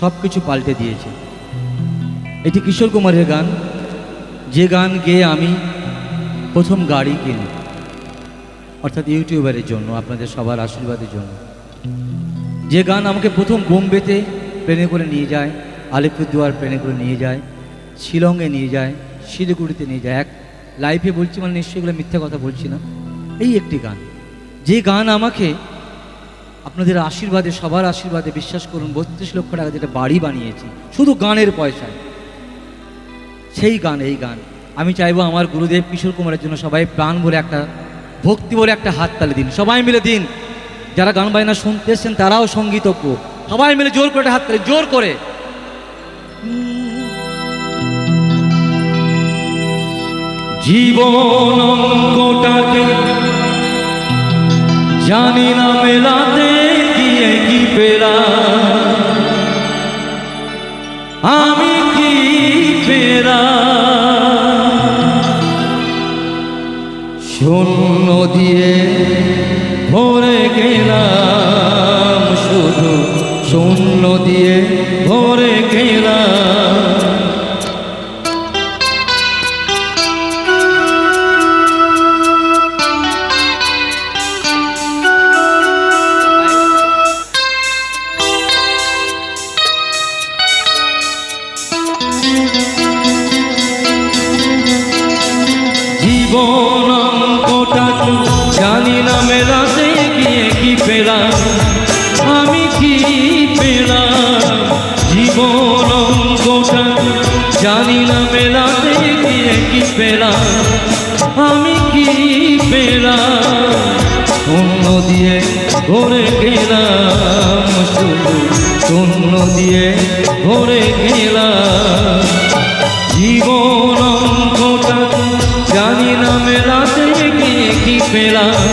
সব কিছু পাল্টে দিয়েছে। এটি কিশোর কুমারের গান। যে গান গেয়ে আমি প্রথম গাড়ি কিনি, অর্থাৎ ইউটিউবারের জন্য, আপনাদের সবার আশীর্বাদের জন্য। যে গান আমাকে প্রথম বোম্বেতে প্লেনে করে নিয়ে যায়, আলিপুরদুয়ার প্লেনে করে নিয়ে যায়, শিলংয়ে নিয়ে যায়, শিলিগুড়িতে নিয়ে যায়, এক লাইফে বলছি মানে নিশ্চয়ই মিথ্যা কথা বলছি না। এই একটি গান। যে গান আমাকে আপনাদের আশীর্বাদে, সবার আশীর্বাদে বিশ্বাস করুন, বত্রিশ লক্ষ টাকা যেটা বাড়ি বানিয়েছি, শুধু গানের পয়সায়। সেই গান, এই গান। আমি চাইব আমার গুরুদেব কিশোর কুমারের জন্য সবাই প্রাণ বলে একটা, ভক্তি বলে একটা হাততালি দিন। সবাই মিলে দিন। যারা গান বাজনা শুনতে এসছেন, তারাও সঙ্গীতজ্ঞ। সবাই মিলে জোর করে একটা হাততালি জোর করে। জীবন অঙ্কটাকে জানি না মেলাতে গিয়ে কি পেলা আমি কি পেরা শূন্য দিয়ে ভরে গেলাম, শুধু শূন্য দিয়ে ভরে গেলাম। জানি গিয়ে কি পেলাম? আমি কি পেলাম? জীবন অঙ্কটা জানি না মেলাতে গিয়ে কি পেলাম। আমি কি পেলাম? শূন্য দিয়ে ভরে গেলাম। শুধু শূন্য দিয়ে ভরে গেলাম। জীবন অঙ্কটা জানি না মেলাতে গিয়ে কি পেলাম।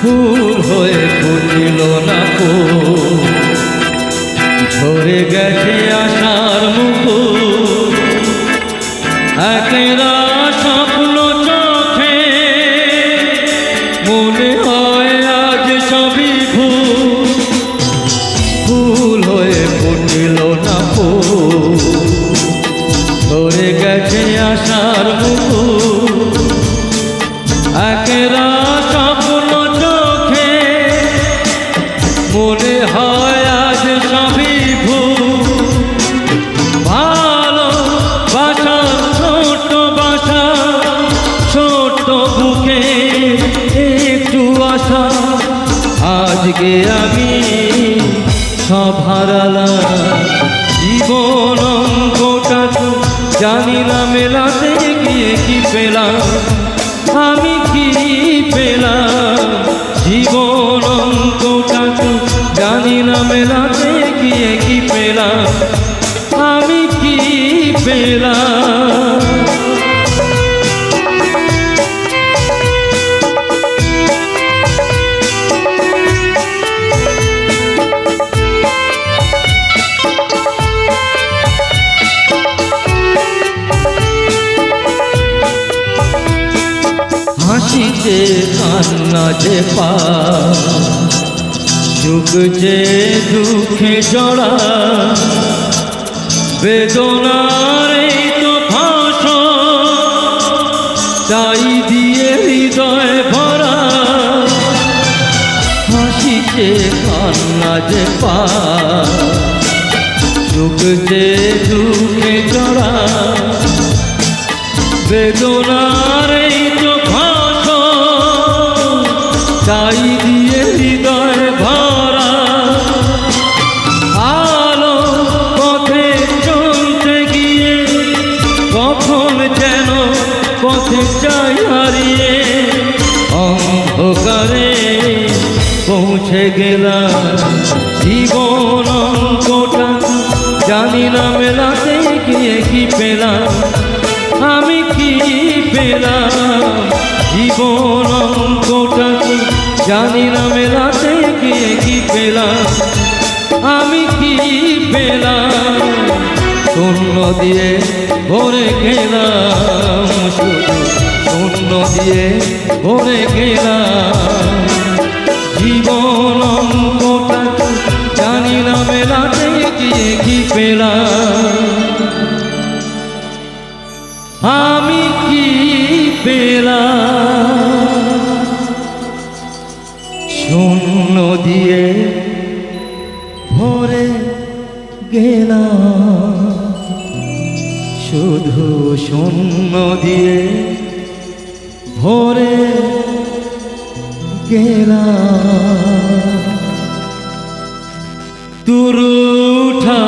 ফুল হয়ে ফুটিল না ফুল। ঝরে গেছে আশার মুখ একেরা হারালাম জীবন অঙ্কটা তো জানি না মেলাতে গিয়ে কি পেলাম? আমি কি পেলাম? হাসিতে কান্না যে পা, সুখ যে দুঃখে জড়া, বেদনার তো ভাষ তাই দিয়ে হৃদয় ভরা। হাসিতে কান্না যে পা, সুখ যে দুঃখে জড়া, বেদনার তো পথে চাই হারিয়ে অন্ধকারে পৌঁছে গেলাম। জীবন অঙ্কটা জানি না মেলাতে গিয়ে কি পেলাম? আমি কি পেলাম? জীবন অঙ্কটা জানি না মেলাতে গিয়ে কি পেলাম? আমি কি পেলাম? শূন্য দিয়ে ভরে গেলাম। দিয়ে ভরে গেলাম। জীবন অঙ্কটা জানি না, মেলাতে গিয়ে কি পেলাম। আমি কি পেলাম? শূন্য দিয়ে ভরে গেলাম। শুধু শূন্য দিয়ে ভরে গেলা তুরুঠা